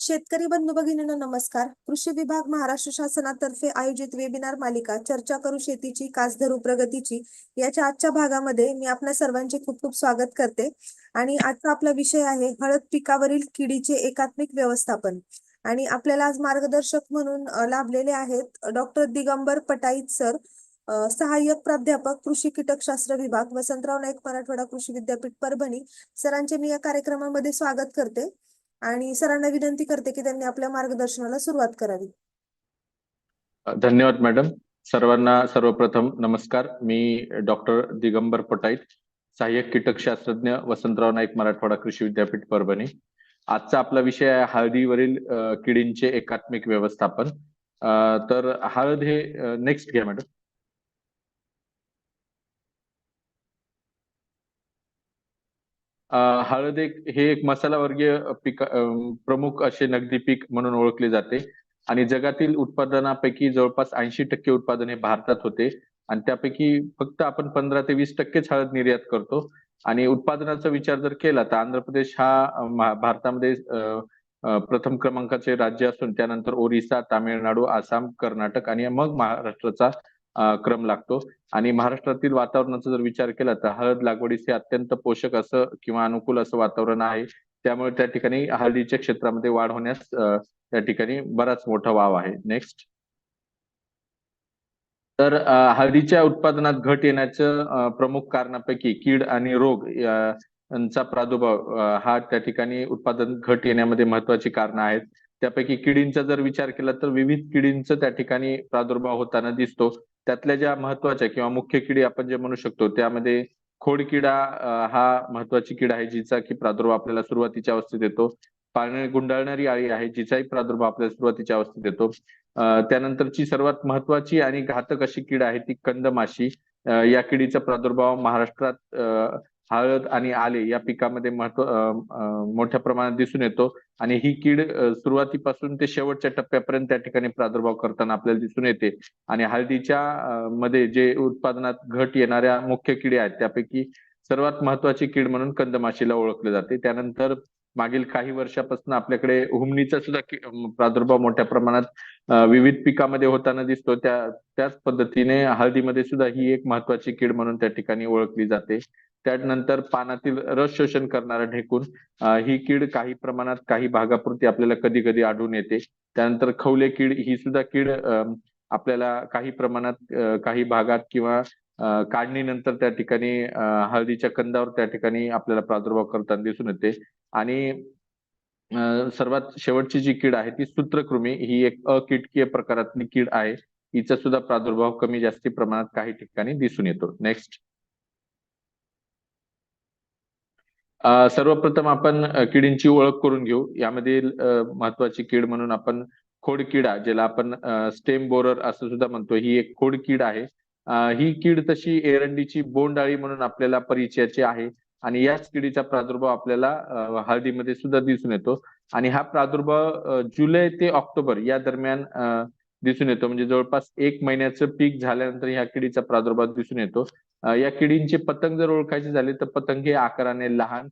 शेतकरी बंधू भगिनींना नमस्कार. कृषी विभाग महाराष्ट्र शासनातर्फे आयोजित वेबिनार मालिका चर्चा करू शेतीची कास धरू प्रगतीची याच्या आजच्या भागामध्ये मी आपल्या सर्वांचे खूप खूप स्वागत करते. आणि आजचा आपला विषय आहे हळद पिकावरील किडीचे एकात्मिक व्यवस्थापन. आणि आपल्याला आज मार्गदर्शक म्हणून लाभलेले आहेत डॉक्टर दिगंबर पटाईत सर सहाय्यक प्राध्यापक कृषी कीटकशास्त्र विभाग वसंतराव नाईक मराठवाडा कृषी विद्यापीठ परभणी. सरांचे मी या कार्यक्रमामध्ये स्वागत करते. आणि सरांना विनंती करते की त्यांनी आपल्या मार्गदर्शनाला सुरुवात करावी. धन्यवाद मॅडम. सर्वांना सर्वप्रथम नमस्कार. मी डॉक्टर दिगंबर पटाईत सहाय्यक कीटकशास्त्रज्ञ वसंतराव नाईक मराठवाडा कृषी विद्यापीठ परभणी. आजचा आपला विषय आहे हळदीवरील किडींचे एकात्मिक व्यवस्थापन. तर हळद हे नेक्स्ट घ्या मॅडम. हळद एक हे एक मसालावर्गीय पीक प्रमुख असे नगदी पीक म्हणून ओळखले जाते. आणि जगातील उत्पादनापैकी जवळपास ऐंशी टक्के उत्पादन हे भारतात होते. आणि त्यापैकी फक्त आपण पंधरा ते वीस टक्केच हळद निर्यात करतो. आणि उत्पादनाचा विचार जर केला तर आंध्र प्रदेश हा भारतामध्ये प्रथम क्रमांकाचे राज्य असून त्यानंतर ओरिसा तामिळनाडू आसाम कर्नाटक आणि मग महाराष्ट्राचा क्रम लागतो. आणि महाराष्ट्रातील वातावरणाचा जर विचार केला तर हळद लागवडीस हे अत्यंत पोषक असं किंवा अनुकूल असं वातावरण आहे. त्यामुळे त्या ठिकाणी हळदीच्या क्षेत्रामध्ये वाढ होण्यास त्या ठिकाणी बराच मोठा वाव आहे. नेक्स्ट तर हळदीच्या उत्पादनात घट येण्याचं प्रमुख कारणापैकी कीड आणि रोग यांचा प्रादुर्भाव हा त्या ठिकाणी उत्पादन घट येण्यामध्ये महत्वाची कारण आहेत. त्यापैकी किडींचा जर विचार केला तर विविध किडींचा त्या ठिकाणी प्रादुर्भाव होताना दिसतो. त्यातल्या ज्या महत्त्वाच्या किंवा मुख्य किडी आपण जे म्हणू शकतो त्यामध्ये खोडकिडा हा महत्वाची किडा आहे जिचा की प्रादुर्भाव आपल्याला सुरुवातीच्या अवस्थेत येतो. पाणी गुंडाळणारी आळी आहे जिचाही प्रादुर्भाव आपल्याला सुरुवातीच्या अवस्थेत येतो. त्यानंतरची सर्वात महत्वाची आणि घातक अशी कीड आहे ती कंदमाशी. या किडीचा प्रादुर्भाव महाराष्ट्रात अ, हळद आणि आले या पिकामध्ये महत्त्व मोठ्या प्रमाणात दिसून येतो. आणि ही कीड सुरुवातीपासून ते शेवटच्या टप्प्यापर्यंत त्या ठिकाणी प्रादुर्भाव करताना आपल्याला दिसून येते. आणि हळदीच्या मध्ये जे उत्पादनात घट येणाऱ्या मुख्य किडे आहेत त्यापैकी सर्वात महत्वाची कीड म्हणून कंदमाशीला ओळखले जाते. त्यानंतर मागील काही वर्षापासून आपल्याकडे हुमणीचा सुद्धा प्रादुर्भाव मोठ्या प्रमाणात विविध पिकामध्ये होताना दिसतो. त्या त्याच पद्धतीने हळदीमध्ये सुद्धा ही एक महत्वाची कीड म्हणून त्या ठिकाणी ओळखली जाते. त्यानंतर पानातील रस शोषण करणारा ढेकून ही कीड काही प्रमाणात काही भागापुरती आपल्याला कधी कधी आढळून येते. त्यानंतर खवले कीड ही सुद्धा कीड आपल्याला काही प्रमाणात काही भागात किंवा काढणीनंतर त्या ठिकाणी हळदीच्या कंदावर त्या ठिकाणी आपल्याला प्रादुर्भाव करताना दिसून येते. आणि सर्वात शेवटची जी कीड आहे ती सूत्रकृमी ही एक अकीटकीय प्रकारातली कीड आहे. हिचा सुद्धा प्रादुर्भाव कमी जास्ती प्रमाणात काही ठिकाणी दिसून येतो. नेक्स्ट सर्वप्रथम आपण किडींची ओळख करून घेऊ. यामधील महत्वाची कीड म्हणून आपण खोडकिडा ज्याला आपण स्टेम बोरर असं सुद्धा म्हणतो ही एक खोडकीड आहे. ही कीड तशी एरंडीची बोंडाळी म्हणून आपल्याला परिचयाची आहे आणि याच किडीचा प्रादुर्भाव आपल्याला हळदीमध्ये सुद्धा दिसून येतो. आणि हा प्रादुर्भाव जुलै ते ऑक्टोबर या दरम्यान दिसून येतो. म्हणजे जवळपास एक महिन्याचं पीक झाल्यानंतर ह्या किडीचा प्रादुर्भाव दिसून येतो. या किडींचे पतंग जर ओळखायचे झाले तर पतंग हे आकाराने लहान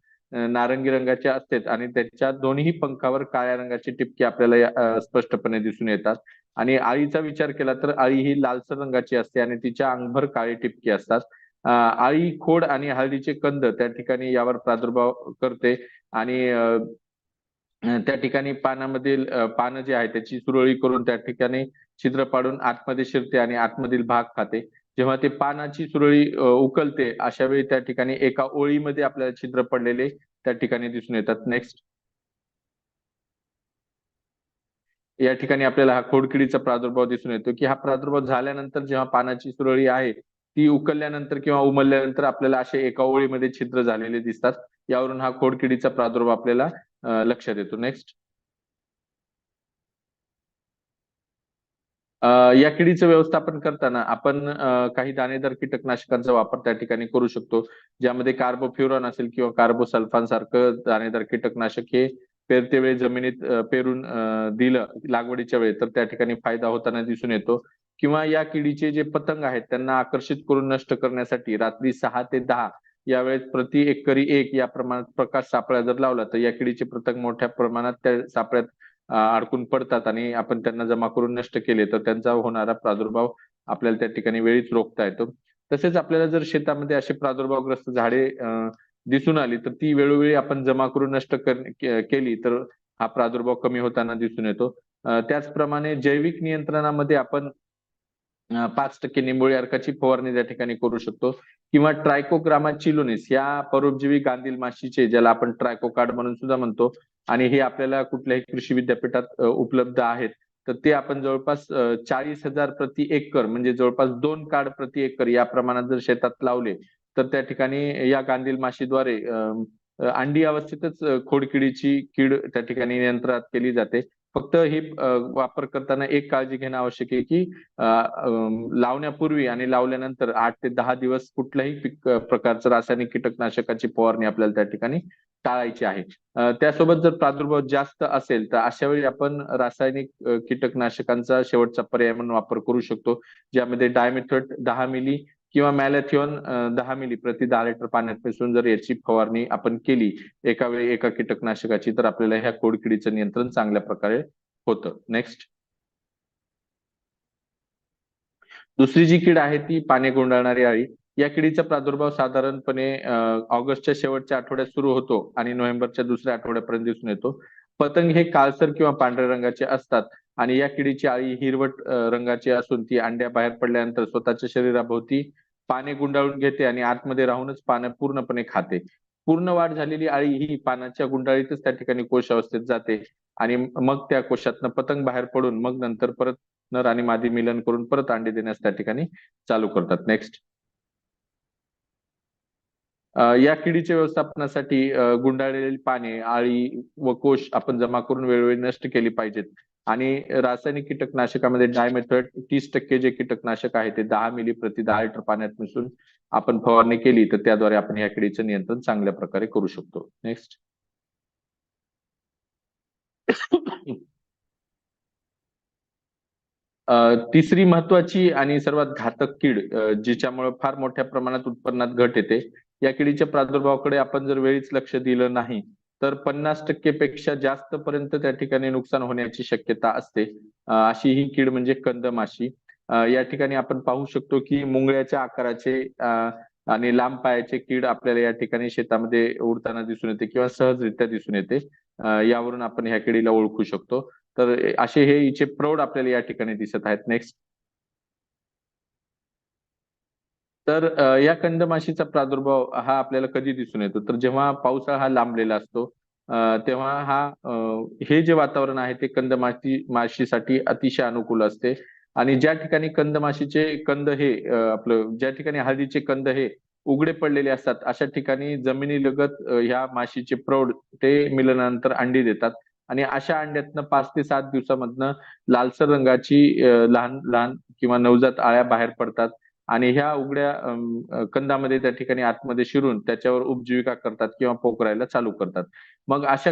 नारंगी रंगाचे असतात आणि त्याच्या दोन्ही पंखावर काळ्या रंगाचे टिपके आपल्याला स्पष्टपणे दिसून येतात. आणि आळीचा विचार केला तर आळी ही लालसर रंगाची असते आणि तिच्या अंगभर काळे टिपके असतात. आळी खोड आणि हळदीचे कंद त्या ठिकाणी यावर प्रादुर्भाव करते आणि त्या ठिकाणी पानामधील पानं जे आहे त्याची सुरळी करून त्या ठिकाणी छिद्र पाडून आतमध्ये शिरते आणि आतमधील भाग खाते. जेव्हा ते पानाची सुरळी उकलते अशा वेळी त्या ठिकाणी एका ओळीमध्ये आपल्याला छिद्र पडलेले त्या ठिकाणी दिसून येतात. नेक्स्ट या ठिकाणी आपल्याला हा खोडकिडीचा प्रादुर्भाव दिसून येतो की हा प्रादुर्भाव झाल्यानंतर जेव्हा पानाची सुरळी आहे ती उकलल्यानंतर किंवा उमलल्यानंतर आपल्याला असे एका ओळीमध्ये छिद्र झालेले दिसतात. यावरून हा खोडकिडीचा प्रादुर्भाव आपल्याला लक्षात येतो. नेक्स्ट या किडीचं व्यवस्थापन करताना आपण काही दाणेदार कीटकनाशकांचा वापर त्या ठिकाणी करू शकतो. ज्यामध्ये कार्बोफ्युरॉन असेल किंवा कार्बोसल्फान सारखं दाणेदार कीटकनाशक हे पेरते वेळी जमिनीत पेरून दिलं लागवडीच्या वेळी तर त्या ठिकाणी फायदा होताना दिसून येतो. किंवा या किडीचे जे पतंग आहेत त्यांना आकर्षित करून नष्ट करण्यासाठी रात्री सहा ते दहा या वेळेस प्रति एकरी एक या प्रमाणात प्रकाश सापळा जर लावला तर या किडीचे पतंग मोठ्या प्रमाणात त्या सापळ्यात अडकून पडतात आणि आपण त्यांना जमा करून नष्ट केले तर त्यांचा होणारा प्रादुर्भाव आपल्याला त्या ठिकाणी वेळीच रोखता येतो. तसेच आपल्याला जर शेतामध्ये असे प्रादुर्भावग्रस्त झाडे दिसून आली तर ती वेळोवेळी आपण जमा करून नष्ट केली तर हा प्रादुर्भाव कमी होताना दिसून येतो. त्याचप्रमाणे जैविक नियंत्रणामध्ये आपण पाच टक्के निंबोळी अर्काची फवारणी त्या ठिकाणी करू शकतो. किंवा ट्रायकोग्रामा चिलोनिस या परोपजीवी गांधील माशीचे ज्याला आपण ट्रायकोकार्ड म्हणून सुद्धा म्हणतो आणि हे आपल्याला कुठल्याही कृषी विद्यापीठात उपलब्ध आहेत. तर ते आपण जवळपास चाळीस हजार प्रति एकर म्हणजे जवळपास दोन कार्ड प्रति एकर या प्रमाणात जर शेतात लावले तर त्या ठिकाणी या गांधील माशीद्वारे अंडी अवस्थेतच खोडकिडीची कीड त्या ठिकाणी नियंत्रणात केली जाते. फक्त ही वापर करताना एक काळजी घेणं आवश्यक आहे की लावण्यापूर्वी आणि लावल्यानंतर आठ ते दहा दिवस कुठल्याही प्रकारचं रासायनिक कीटकनाशकाची फवारणी आपल्याला त्या ठिकाणी टाळायची आहे. त्यासोबत जर प्रादुर्भाव जास्त असेल तर अशा वेळी आपण रासायनिक कीटकनाशकांचा शेवटचा पर्याय म्हणून वापर करू शकतो. ज्यामध्ये डायमेथॉट दहा मिली किंवा मॅलेथिओन दहा मिली प्रति दहा लिटर पाण्यात मिसळून जर याची फवारणी आपण केली एका वेळी एका कीटकनाशकाची तर आपल्याला ह्या खोडकिडीचं नियंत्रण चांगल्या प्रकारे होतं. नेक्स्ट दुसरी जी कीड आहे ती पाने गुंडाळणारी अळी. या किडीचा प्रादुर्भाव साधारणपणे ऑगस्टच्या शेवटच्या आठवड्यात सुरू होतो आणि नोव्हेंबरच्या दुसऱ्या आठवड्यापर्यंत दिसून येतो. पतंग हे काळसर किंवा पांढऱ्या रंगाचे असतात आणि या किडीची आळी हिरवट रंगाची असून ती अंड्या बाहेर पडल्यानंतर स्वतःच्या शरीराभोवती पाने गुंडाळून घेते आणि आतमध्ये राहूनच पानं पूर्णपणे खाते. पूर्ण वाढ झालेली आळी ही पानाच्या गुंडाळीतच त्या ठिकाणी कोश अवस्थेत जाते आणि मग त्या कोशातनं पतंग बाहेर पडून मग नंतर परत नर आणि मादी मिलन करून परत अंडे देण्यास त्या ठिकाणी चालू करतात. नेक्स्ट या किडीच्या व्यवस्थापनासाठी गुंडाळलेली पाने आळी व कोश आपण जमा करून वेळोवेळी नष्ट केली पाहिजेत. आणि रासायनिक कीटकनाशकामध्ये डायमेथड तीस टक्के जे कीटकनाशक आहे ते दहा मिली प्रति दहा लिटर पाण्यात मिसळून आपण फवारणी केली तर त्याद्वारे आपण या किडीचं नियंत्रण चांगल्या प्रकारे करू शकतो. नेक्स्ट अ, तिसरी महत्वाची आणि सर्वात घातक कीड जिच्यामुळे फार मोठ्या प्रमाणात उत्पन्नात घट येते या किडीच्या प्रादुर्भावाकडे आपण जर वेळीच लक्ष दिलं नाही तर पन्नास टक्के पेक्षा जास्त पर्यंत त्या ठिकाणी नुकसान होण्याची शक्यता असते. अशी ही कीड म्हणजे कंदमाशी. या ठिकाणी आपण पाहू शकतो की मुंगळ्याच्या आकाराचे आणि लांब पायाचे कीड आपल्याला या ठिकाणी शेतामध्ये उडताना दिसून येते किंवा सहजरित्या दिसून येते. यावरून आपण ह्या किडीला ओळखू शकतो. तर असे हे हिचे प्रौढ आपल्याला या ठिकाणी दिसत आहेत. नेक्स्ट तर या कंदमाशीचा प्रादुर्भाव हा आपल्याला कधी दिसून येतो? तर जेव्हा पावसाळा हा लांबलेला असतो तेव्हा हा हे जे वातावरण आहे ते कंदमाशी माशीसाठी अतिशय अनुकूल असते. आणि ज्या ठिकाणी कंदमाशीचे कंद हे आपलं ज्या ठिकाणी हळदीचे कंद हे उघडे पडलेले असतात अशा ठिकाणी जमिनीलगत ह्या माशीचे प्रौढ ते मिलनानंतर अंडी देतात. आणि अशा अंड्यातनं पाच ते सात दिवसामधनं लालसर रंगाची लहान लहान किंवा नवजात आळ्या बाहेर पडतात. आणि ह्या उघड्या कंदामध्ये त्या ठिकाणी आतमध्ये शिरून त्याच्यावर उपजीविका करतात किंवा पोखरायला चालू करतात. मग अशा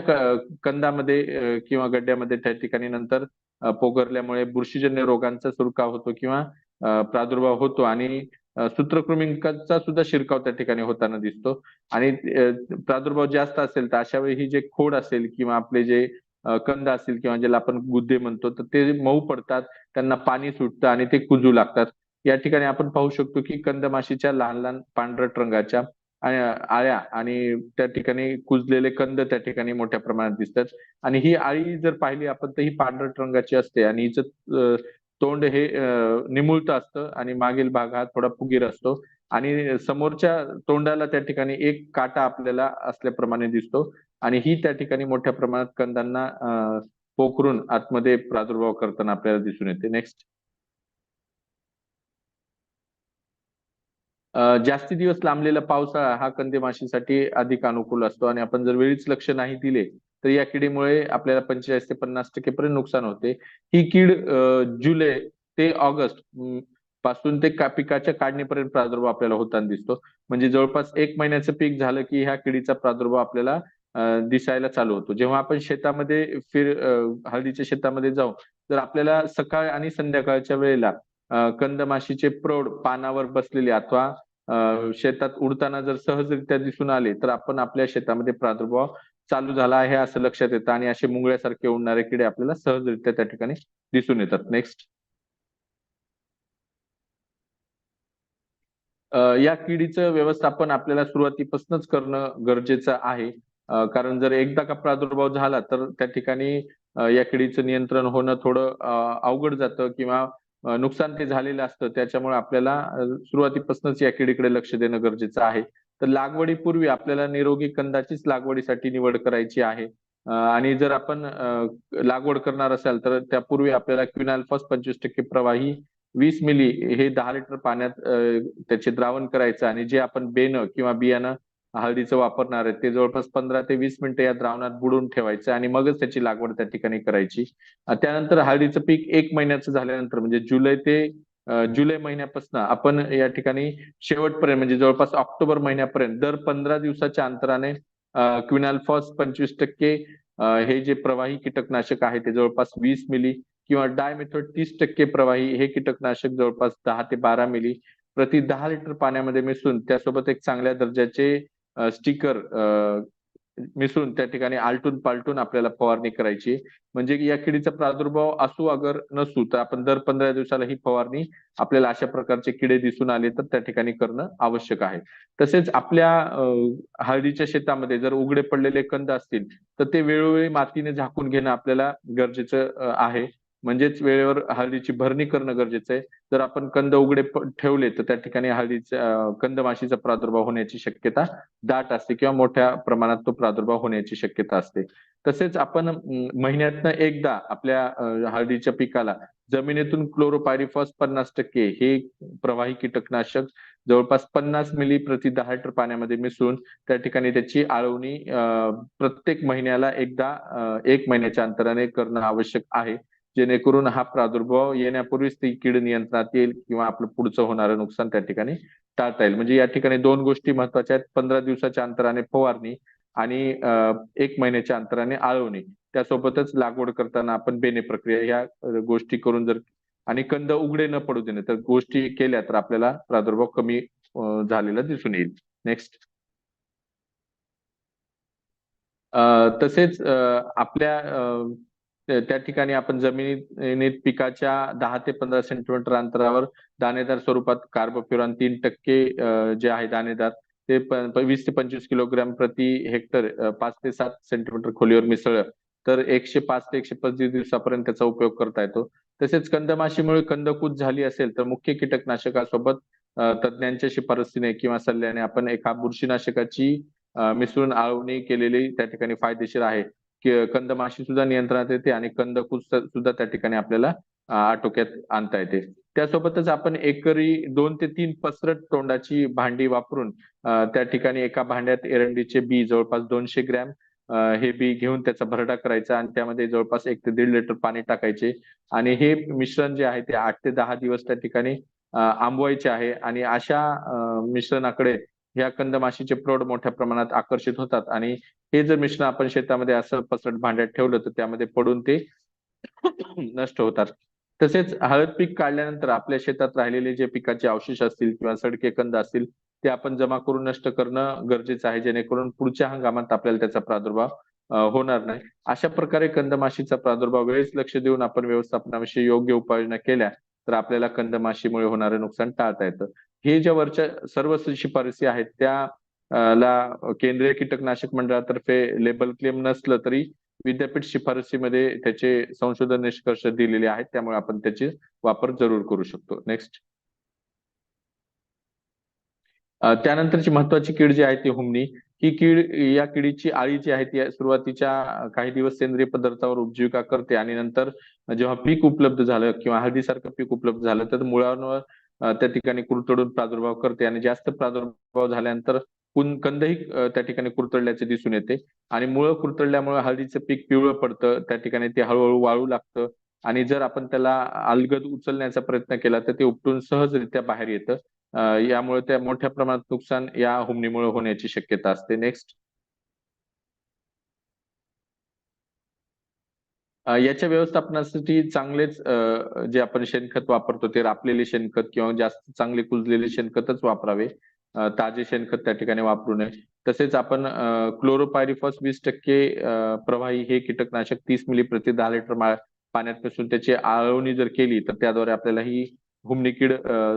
कंदामध्ये किंवा गड्ड्यामध्ये त्या ठिकाणी नंतर पोखरल्यामुळे बुरशीजन्य रोगांचा सुरकाव होतो किंवा प्रादुर्भाव होतो आणि सूत्रकृमिंकाचा सुद्धा शिरकाव त्या ठिकाणी होताना दिसतो. आणि प्रादुर्भाव जास्त असेल तर अशा वेळी ही जे खोड असेल किंवा आपले जे कंद असतील किंवा ज्याला आपण गुद्दे म्हणतो तर ते मऊ पडतात त्यांना पाणी सुटतं आणि ते कुजू लागतात. या ठिकाणी आपण पाहू शकतो की कंदमाशीच्या लहान लहान पांढरट रंगाच्या आळ्या आणि त्या ठिकाणी कुजलेले कंद त्या ठिकाणी मोठ्या प्रमाणात दिसतात. आणि ही आळी जर पाहिली आपण तर ही पांढरट रंगाची असते आणि हिचं तोंड हे निमुळत असतं आणि मागील भाग हा थोडा फुगीर असतो. आणि समोरच्या तोंडाला त्या ठिकाणी एक काटा आपल्याला असल्याप्रमाणे दिसतो आणि ही त्या ठिकाणी मोठ्या प्रमाणात कंदांना पोखरून आतमध्ये प्रादुर्भाव करताना आपल्याला दिसून येते. नेक्स्ट जास्ती दिवस लांबलेला पावसाळा हा कंदे माशीसाठी अधिक अनुकूल असतो. आणि आपण जर वेळीच लक्ष नाही दिले तर या किडीमुळे आपल्याला पंचेचाळीस ते पन्नास टक्के पर्यंत नुकसान होते. ही कीड जुलै ते ऑगस्टपासून ते का- पिकाच्या काढणीपर्यंत प्रादुर्भाव आपल्याला होताना दिसतो. म्हणजे जवळपास एक महिन्याचं पीक झालं की ह्या किडीचा प्रादुर्भाव आपल्याला दिसायला चालू होतो. जेव्हा आपण शेतामध्ये फिर हळदीच्या शेतामध्ये जाऊ तर आपल्याला सकाळ आणि संध्याकाळच्या वेळेला कंदमाशीचे प्रौढ पानावर बसलेले अथवा शेतात उडताना जर सहजरित्या दिसून आले तर आपण आपल्या शेतामध्ये प्रादुर्भाव चालू झाला आहे असं लक्षात येतं आणि असे मुंगळ्यासारखे उडणारे किडे आपल्याला सहजरित्या त्या ठिकाणी दिसून येतात. नेक्स्ट या किडीचं व्यवस्थापन आपल्याला सुरुवातीपासूनच करणं गरजेचं आहे. कारण जर एकदा का प्रादुर्भाव झाला तर त्या ठिकाणी या किडीचं नियंत्रण होणं थोडं अवघड जातं किंवा नुकसान ते झालेलं असतं. त्याच्यामुळे आपल्याला सुरुवातीपासूनच या किडीकडे लक्ष देणं गरजेचं आहे. तर लागवडीपूर्वी आपल्याला निरोगी कंदाचीच लागवडीसाठी निवड करायची आहे. आणि जर आपण लागवड करणार असाल तर त्यापूर्वी आपल्याला क्विनाल फर्स्ट पंचवीस टक्के प्रवाही वीस मिली हे दहा लिटर पाण्यात त्याचे द्रावण करायचं आणि जे आपण बेनं किंवा बियाणं हळदीचं वापरणार आहे ते जवळपास पंधरा ते वीस मिनिटं या द्रावणात बुडून ठेवायचं आणि मगच त्याची लागवड त्या ठिकाणी करायची. त्यानंतर हळदीचं पीक एक महिन्याचं झाल्यानंतर म्हणजे जुलै ते जुलै महिन्यापासून आपण या ठिकाणी शेवटपर्यंत म्हणजे जवळपास ऑक्टोबर महिन्यापर्यंत दर पंधरा दिवसाच्या अंतराने क्विनाल्फॉस पंचवीस टक्के हे जे प्रवाही कीटकनाशक आहे ते जवळपास वीस मिली किंवा डायमेथॉड तीस टक्के प्रवाही हे कीटकनाशक जवळपास दहा ते बारा मिली प्रति दहा लिटर पाण्यामध्ये मिसळून त्यासोबत एक चांगल्या दर्जाचे स्टिकर मिसळून त्या ठिकाणी आलटून पालटून आपल्याला फवारणी करायची. म्हणजे या किडीचा प्रादुर्भाव असू अगर नसू तर आपण दर पंधरा दिवसाला ही फवारणी आपल्याला अशा प्रकारचे किडे दिसून आले तर त्या ठिकाणी करणं आवश्यक आहे. तसेच आपल्या हळदीच्या शेतामध्ये जर उघडे पडलेले कंद असतील तर ते वेळोवेळी मातीने झाकून घेणं आपल्याला गरजेचं आहे. म्हणजेच वेळेवर हळदीची भरणी करणं गरजेचं आहे. जर आपण कंद उघडे ठेवले तर त्या ठिकाणी हळदीचा कंदमाशीचा प्रादुर्भाव होण्याची शक्यता दाट असते किंवा मोठ्या प्रमाणात तो प्रादुर्भाव होण्याची शक्यता असते. तसेच आपण महिन्यातनं एकदा आपल्या हळदीच्या पिकाला जमिनीतून क्लोरोपायरिफॉस पन्नास टक्के हे प्रवाही कीटकनाशक जवळपास पन्नास मिली प्रति दहा लिटर पाण्यामध्ये मिसळून त्या ठिकाणी त्याची आळवणी प्रत्येक महिन्याला एकदा एक महिन्याच्या अंतराने करणं आवश्यक आहे. जेणेकरून हा प्रादुर्भाव येण्यापूर्वीच ती कीड नियंत्रणात येईल किंवा आपलं पुढचं होणारं नुकसान त्या ठिकाणी टाळता येईल. म्हणजे या ठिकाणी दोन गोष्टी महत्त्वाच्या आहेत. पंधरा दिवसाच्या अंतराने फवारणी आणि एक महिन्याच्या अंतराने आळवणी. त्यासोबतच लागवड करताना आपण बेने प्रक्रिया या गोष्टी करून जर आणि कंद उघडे न पडू देणे तर गोष्टी केल्या तर आपल्याला प्रादुर्भाव कमी झालेला दिसून येईल. नेक्स्ट तसेच आपल्या त्या ठिकाणी आपण जमिनीत पिकाच्या दहा ते पंधरा सेंटीमीटर अंतरावर दाणेदार स्वरूपात कार्बोप्युरॉन तीन टक्के जे आहे दाणेदार ते वीस ते पंचवीस किलोग्राम प्रति हेक्टर पाच ते सात सेंटीमीटर खोलीवर मिसळलं. तर एकशे पाच ते एकशे पस्तीस दिवसापर्यंत त्याचा उपयोग करता येतो. तसेच कंदमाशीमुळे कंदकूद झाली असेल तर मुख्य कीटकनाशकासोबत तज्ज्ञांच्या शिफारसीने किंवा सल्ल्याने आपण एका बुरशीनाशकाची मिसळून आळवणी केलेली त्या ठिकाणी फायदेशीर आहे. कंदमाशी सुद्धा नियंत्रणात येते आणि कंद सुद्धा त्या ठिकाणी आपल्याला आटोक्यात आणता येते. त्यासोबतच आपण एकरी दोन ते तीन पसरट तोंडाची भांडी वापरून त्या ठिकाणी एका भांड्यात एरंडीचे बी जवळपास दोनशे ग्रॅम हे बी घेऊन त्याचा भरडा करायचा आणि त्यामध्ये जवळपास एक ते दीड लिटर पाणी टाकायचे. आणि हे मिश्रण जे आहे ते आठ ते दहा दिवस त्या ठिकाणी आंबवायचे आहे. आणि अशा मिश्रणाकडे ह्या कंदमाशीचे प्रौढ मोठ्या प्रमाणात आकर्षित होतात. आणि हे जर मिश्रण आपण शेतामध्ये असं पसरट भांड्यात ठेवलं तर त्यामध्ये पडून ते नष्ट होतात. तसेच हळद पीक काढल्यानंतर आपल्या शेतात राहिलेले जे पिकाचे अवशेष असतील किंवा सडके कंद असतील ते आपण जमा करून नष्ट करणं गरजेचं आहे जेणेकरून पुढच्या हंगामात आपल्याला त्याचा प्रादुर्भाव होणार नाही. अशा प्रकारे कंदमाशीचा प्रादुर्भाव वेळेस लक्ष देऊन आपण व्यवस्थापनाविषयी योग्य उपाययोजना केल्या तर आपल्याला कंदमाशीमुळे होणारे नुकसान टाळता येतं. हे ज्या वरच्या सर्व शिफारसी आहेत त्या ला केंद्रीय कीटकनाशक मंडळातर्फे लेबल क्लेम नसलं तरी विद्यापीठ शिफारसीमध्ये त्याचे संशोधन निष्कर्ष दिलेले आहेत. त्यामुळे आपण त्याचे वापर जरूर करू शकतो. नेक्स्ट त्यानंतरची महत्वाची कीड जी आहे ती हुमणी. ही कीड या किडीची आळी जी आहे ती सुरुवातीच्या काही दिवस सेंद्रिय पदार्थावर उपजीविका करते आणि नंतर जेव्हा पीक उपलब्ध झालं किंवा हळदीसारखं पीक उपलब्ध झालं तर मुळांवर त्या ठिकाणी कुरतडून प्रादुर्भाव करते आणि जास्त प्रादुर्भाव झाल्यानंतर कुं- कंदही त्या ठिकाणी कुरतडल्याचे दिसून येते. आणि मुळं कुरतडल्यामुळे हळदीचं पीक पिवळं पडतं. त्या ठिकाणी ते हळूहळू वाळू लागतं. आणि जर आपण त्याला अलगद उचलण्याचा प्रयत्न केला तर ते उपटून सहजरित्या बाहेर येतं. यामुळे त्या मोठ्या प्रमाणात नुकसान या हुमणीमुळे होण्याची शक्यता असते. नेक्स्ट याच्या व्यवस्थापनासाठी चांगलेच जे आपण शेणखत वापरतो ते रापलेले शेणखत किंवा जास्त चांगले कुजलेले शेणखतच वापरावे. ताजे शेणखत त्या ठिकाणी वापरू नये. तसेच आपण क्लोरोपायरिफॉस वीस टक्के प्रवाही हे कीटकनाशक तीस मिली प्रति दहा लिटर पाण्यात मिसळून त्याची आळवणी जर केली तर त्याद्वारे आपल्याला ही हुमणी कीड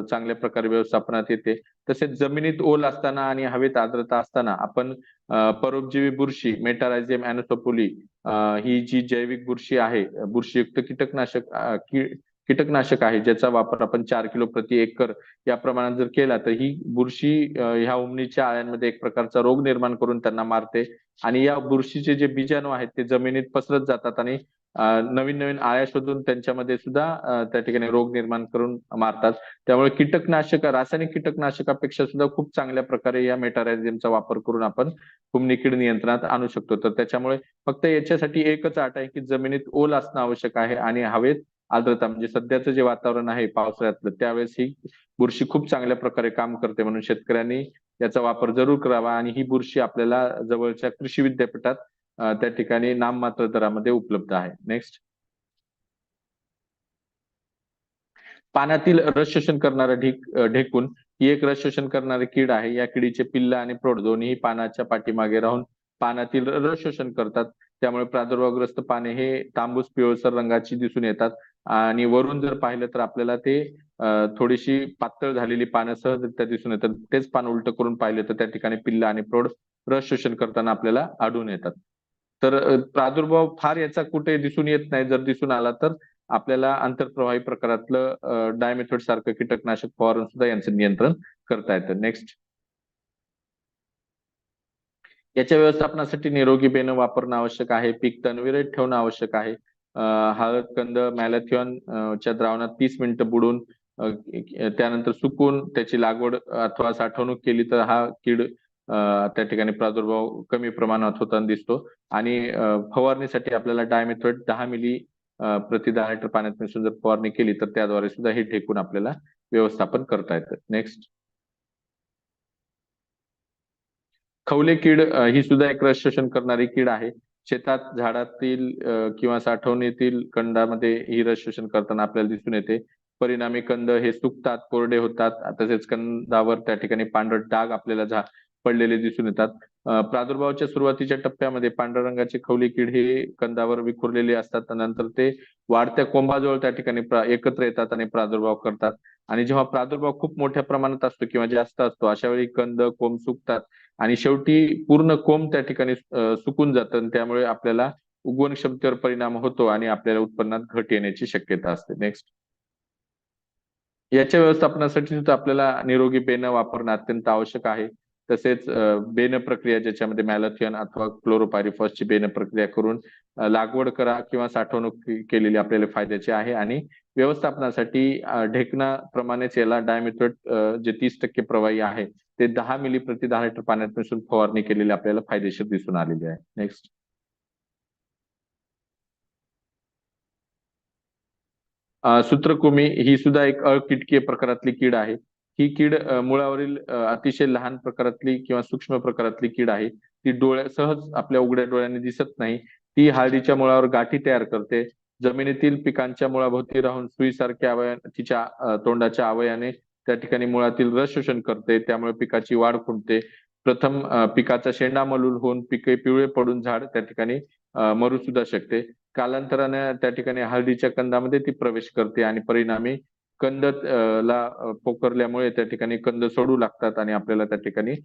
चांगल्या प्रकारे व्यवस्थापनात येते. तसेच जमिनीत ओल असताना आणि हवेत आर्द्रता असताना आपण परोपजीवी बुरशी मेटारायझियम अॅनोसोपोली ही जी जैविक बुरशी आहे बुरशीयुक्त कीटकनाशक की- कीटकनाशक आहे ज्याचा वापर आपण चार किलो प्रति एकर या प्रमाणात जर केला तर ही बुरशी ह्या उमणीच्या आळ्यांमध्ये एक प्रकारचा रोग निर्माण करून त्यांना मारते. आणि या बुरशीचे जे बीजाणू आहेत ते जमिनीत पसरत जातात आणि नवीन नवीन आळ्या शोधून त्यांच्यामध्ये सुद्धा त्या ठिकाणी रोग निर्माण करून मारतात. त्यामुळे कीटकनाशक रासायनिक कीटकनाशकापेक्षा सुद्धा खूप चांगल्या प्रकारे या मेटारायझियमचा वापर करून आपण कुमणी कीड नियंत्रणात आणू शकतो. तर त्याच्यामुळे फक्त याच्यासाठी एकच अट आहे की जमिनीत ओल असणं आवश्यक आहे आणि हवेत आर्द्रता म्हणजे सध्याचं जे वातावरण आहे पावसाळ्यातलं त्यावेळेस ही बुरशी खूप चांगल्या प्रकारे काम करते म्हणून शेतकऱ्यांनी याचा वापर जरूर करावा आणि ही बुरशी आपल्याला जवळच्या कृषी विद्यापीठात त्या ठिकाणी नाममात्र दरामध्ये उपलब्ध आहे. नेक्स्ट पाण्यातील रस शोषण करणारा ढीक ढेकून ही एक रस शोषण करणारी कीड आहे. या किडीचे पिल्ल आणि प्रौढ दोन्ही पानाच्या पाठीमागे राहून पानातील रस शोषण करतात. त्यामुळे प्रादुर्भावग्रस्त पाने हे तांबूस पिवळसर रंगाची दिसून येतात. आणि वरून जर पाहिलं तर आपल्याला ते थोडीशी पातळ झालेली पानं सहजरित्या दिसून येतात. तेच पान उलट करून पाहिलं तर त्या ठिकाणी पिल्ल आणि प्रौढ रस शोषण करताना आपल्याला आढळून येतात. तर प्रादुर्भाव फार याचा कुठे दिसून येत नाही. जर दिसून आला तर आपल्याला आंतरप्रवाही प्रकारातलं डायमेथोड सारखं कीटकनाशक फवारून सुद्धा यांचं नियंत्रण करता येतं. नेक्स्ट याच्या व्यवस्थापनासाठी निरोगी बेनं वापरणं आवश्यक आहे. पीक तणविरहित ठेवणं आवश्यक आहे. हळद कंद मॅलॅथिऑन च्या द्रावणात तीस मिनिटं बुडून त्यानंतर सुकून त्याची लागवड अथवा साठवणूक केली तर हा कीड त्या ठिकाणी प्रादुर्भाव कमी प्रमाणात होताना दिसतो. आणि फवारणीसाठी आपल्याला डायमेथोड दहा मिली प्रति दहा लिटर पाण्यात मिसळून जर फवारणी केली तर त्याद्वारे सुद्धा हे ठेकून आपल्याला व्यवस्थापन करता येतं. नेक्स्ट खवले कीड ही सुद्धा एक रसशोषण करणारी कीड आहे. शेतात झाडातील किंवा साठवणीतील कंदामध्ये ही रस शोषण करताना आपल्याला दिसून येते. परिणामी कंद हे सुकतात कोरडे होतात. तसेच कंदावर त्या ठिकाणी पांढरट डाग आपल्याला झा पडलेले दिसून येतात. प्रादुर्भावाच्या सुरुवातीच्या टप्प्यामध्ये पांढऱ्या रंगाचे खवली कीड हे कंदावर विखुरलेले असतात. नंतर ते वाढत्या कोंबाजवळ त्या ठिकाणी एकत्र येतात आणि प्रादुर्भाव करतात. आणि जेव्हा प्रादुर्भाव खूप मोठ्या प्रमाणात असतो किंवा जास्त असतो अशा वेळी कंद कोंब सुकतात आणि शेवटी पूर्ण कोंब त्या ठिकाणी सुकून जातं आणि त्यामुळे आपल्याला उगवण क्षमतेवर परिणाम होतो आणि आपल्याला उत्पन्नात घट येण्याची शक्यता असते. नेक्स्ट याच्या व्यवस्थापनासाठी सुद्धा आपल्याला निरोगी पेनं वापरणं अत्यंत आवश्यक आहे. तसेच बेन प्रक्रिया ज्याच्यामध्ये मॅलथियन अथवा क्लोरोपायरिफॉसची बेन प्रक्रिया करून लागवड करा किंवा साठवणूक केलेली आपल्याला फायद्याची आहे आणि व्यवस्थापनासाठी ढेकणाप्रमाणेच याला डायमेथोड जे तीस टक्के प्रवाही आहे ते दहा मिली प्रति दहा लिटर पाण्यात मिसळून फवारणी केलेली आपल्याला फायदेशीर दिसून आलेली आहे. नेक्स्ट सूत्रकुमी ही सुद्धा एक अकिटकीय प्रकारातली कीड आहे. ही कीड मुळावरील अतिशय लहान प्रकारातली किंवा सूक्ष्म प्रकारातली कीड आहे. ती डोळ्या सहज आपल्या उघड्या डोळ्यांनी दिसत नाही. ती हळदीच्या मुळावर गाठी तयार करते. जमिनीतील पिकांच्या मुळाभोवती राहून सुईसारख्या अवया तिच्या तोंडाच्या अवयाने त्या ठिकाणी मुळातील रस शोषण करते. त्यामुळे पिकाची वाढ खुंटते. प्रथम पिकाचा शेंडा मलूल होऊन पिके पिवळे पडून झाड त्या ठिकाणी मरू सुद्धा शकते. कालांतराने त्या ठिकाणी हळदीच्या कंदामध्ये ती प्रवेश करते आणि परिणामी कंद ला पोकरल्यामुळे पोखरल्यामुळे त्या ठिकाणी कंद सोडू लागतात आणि आपल्याला त्या ठिकाणी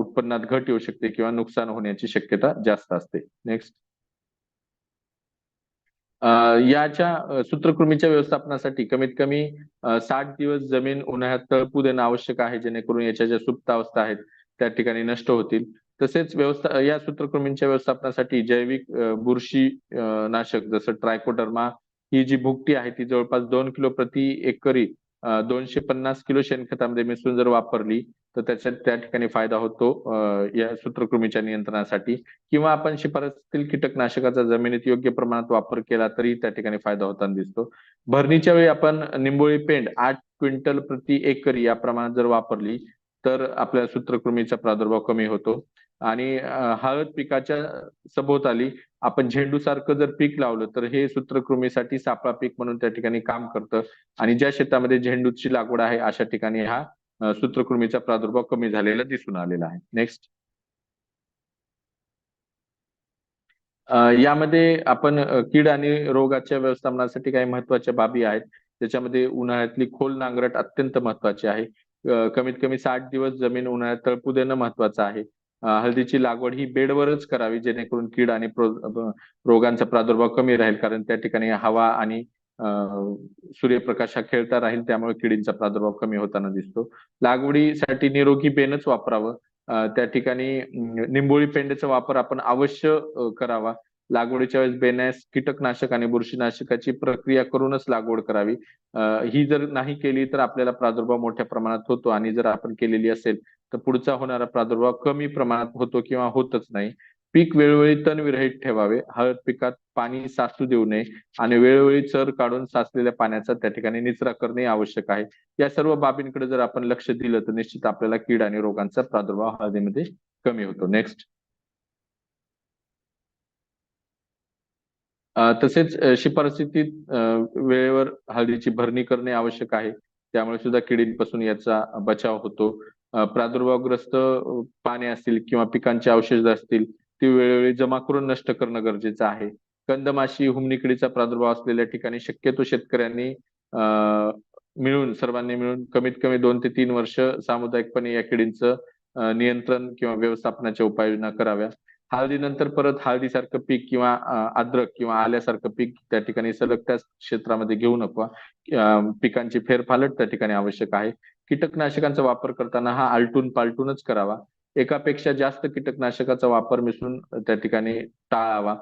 उत्पन्नात घट येऊ शकते किंवा नुकसान होण्याची शक्यता जास्त असते. नेक्स्ट याच्या सूत्रकृमीच्या व्यवस्थापनासाठी कमीत कमी साठ दिवस जमीन उन्हाळ्यात तळपू देणं आवश्यक आहे जेणेकरून याच्या ज्या सुप्त अवस्था आहेत त्या ठिकाणी नष्ट होतील. तसेच व्यवस्था या सूत्रकृमींच्या व्यवस्थापनासाठी जैविक बुरशी नाशक जसं ट्रायकोडर्मा ही जी भुकटी आहे ती जवळपास दोन किलो प्रति एकरी दोनशे पन्नास किलो शेणखतामध्ये मिसळून जर वापरली तर त्याच्यात त्या ठिकाणी फायदा होतो या सूत्रकृमीच्या नियंत्रणासाठी. किंवा आपण शिफारसीतील कीटकनाशकाचा जमिनीत योग्य प्रमाणात वापर केला तरी त्या ठिकाणी फायदा होताना दिसतो. भरणीच्या वेळी आपण निंबोळी पेंड आठ क्विंटल प्रति एकरी या प्रमाणात जर वापरली तर आपल्या सूत्रकृमीचा प्रादुर्भाव कमी होतो. आणि हळद पिकाच्या सभोवताली आपण झेंडू सारखं जर पीक लावलं तर हे सूत्रकृमीसाठी सापळा पीक म्हणून त्या ठिकाणी काम करतं. आणि ज्या शेतामध्ये झेंडूची लागवड आहे अशा ठिकाणी हा सूत्रकृमीचा प्रादुर्भाव कमी झालेला दिसून आलेला आहे. नेक्स्ट यामध्ये आपण कीड आणि रोगाच्या व्यवस्थापनासाठी काही महत्त्वाच्या बाबी आहेत. त्याच्यामध्ये उन्हाळ्यातली खोल नांगरट अत्यंत महत्वाची आहे. कमीत कमी साठ दिवस जमीन उन्हाळ्यात तळपू देणं महत्वाचं आहे. हळदीची लागवड ही बेडवरच करावी जेणेकरून कीड आणि रोगांचा प्रादुर्भाव कमी राहील. कारण त्या ठिकाणी हवा आणि सूर्यप्रकाश हा खेळता राहील त्यामुळे किडींचा प्रादुर्भाव कमी होताना दिसतो. लागवडीसाठी निरोगी बेनच वापरावं. त्या ठिकाणी निंबोळी पेंड्याचा वापर आपण अवश्य करावा. लागवडीच्या वेळेस बेण्यास कीटकनाशक आणि बुरशीनाशकाची प्रक्रिया करूनच लागवड करावी. ही जर नाही केली तर आपल्याला प्रादुर्भाव मोठ्या प्रमाणात होतो आणि जर आपण केलेली असेल तर पुढचा होणारा प्रादुर्भाव कमी प्रमाणात होतो किंवा होतच नाही. पीक वेळोवेळी तणविरहित ठेवावे. हळद पिकात पाणी साचू देऊ नये आणि वेळोवेळी चर काढून साचलेल्या पाण्याचा त्या ठिकाणी निचरा करणे आवश्यक आहे. या सर्व बाबींकडे जर आपण लक्ष दिलं तर निश्चित आपल्याला कीड आणि रोगांचा प्रादुर्भाव हळदीमध्ये कमी होतो. नेक्स्ट तसेच अ, शिफारसीत वेळेवर हळदीची भरणी करणे आवश्यक आहे. त्यामुळे सुद्धा किडींपासून याचा बचाव होतो. प्रादुर्भावग्रस्त पाने असतील किंवा पिकांचे अवशेष असतील ती वेळोवेळी जमा करून नष्ट करणं गरजेचं आहे. कंदमाशी हुमनिकडीचा प्रादुर्भाव असलेल्या ठिकाणी शक्यतो शेतकऱ्यांनी अ, मिळून सर्वांनी मिळून कमीत कमी दोन ते तीन वर्ष सामुदायिकपणे या किडींचं नियंत्रण किंवा व्यवस्थापनाच्या उपाययोजना कराव्या हळदीनंतर परत हळदीसारखं पीक किंवा अद्रक किंवा आल्यासारखं पीक त्या ठिकाणी सलग त्याच क्षेत्रामध्ये घेऊ नको. पिकांची फेरफालट त्या ठिकाणी आवश्यक आहे. कीटकनाशकांचा वापर करताना हा आलटून पालटूनच करावा. एकापेक्षा जास्त कीटकनाशकाचा वापर मिसळून त्या ठिकाणी टाळावा.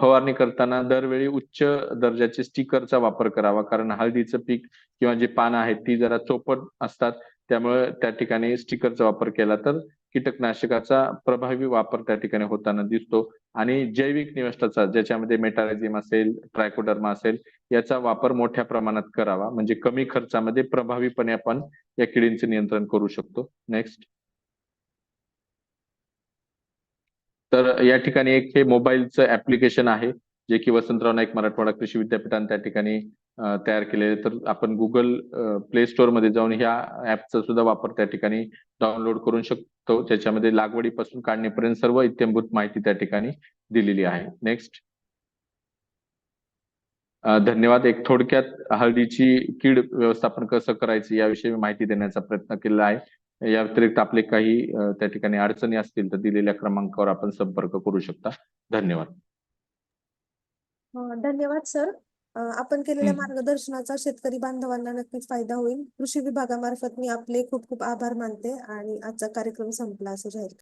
फवारणी करताना दरवेळी उच्च दर्जाचे स्टिकरचा वापर करावा कारण हळदीचं पीक किंवा जी पानं आहेत ती जरा चोपट असतात. त्यामुळे त्या ठिकाणी स्टिकरचा वापर केला तर कीटकनाशकाचा प्रभावी वापर त्या ठिकाणी होताना दिसतो. आणि जैविक निविष्ठाचा ज्याच्यामध्ये मेटारायझिम असेल ट्रायकोडर्मा असेल याचा वापर मोठ्या प्रमाणात करावा. म्हणजे कमी खर्चामध्ये प्रभावीपणे आपण या किडींचे नियंत्रण करू शकतो. नेक्स्ट तर या ठिकाणी एक हे मोबाईलचं ऍप्लिकेशन आहे जे की वसंतराव नाईक मराठवाडा कृषी विद्यापीठाने त्या ठिकाणी तयार केलेले तर आपण गुगल प्ले स्टोअरमध्ये जाऊन ह्या ऍपचा सुद्धा वापर त्या ठिकाणी डाउनलोड करू शकतो. त्याच्यामध्ये लागवडीपासून काढणीपर्यंत सर्व इत्यंभूत माहिती त्या ठिकाणी दिलेली आहे. नेक्स्ट धन्यवाद. एक थोडक्यात हळदीची कीड व्यवस्थापन कसं करायचं याविषयी माहिती देण्याचा प्रयत्न केला आहे. या व्यतिरिक्त आपले काही त्या ठिकाणी अडचणी असतील तर दिलेल्या क्रमांकावर आपण संपर्क करू शकता. धन्यवाद. धन्यवाद सर. आपण केलेल्या. मार्गदर्शनाचा शेतकरी बांधवांना नक्कीच फायदा होईल कृषी विभागामार्फत मी आपले खूप खूप आभार मानते आणि आजचा कार्यक्रम संपला असं जाहीर करते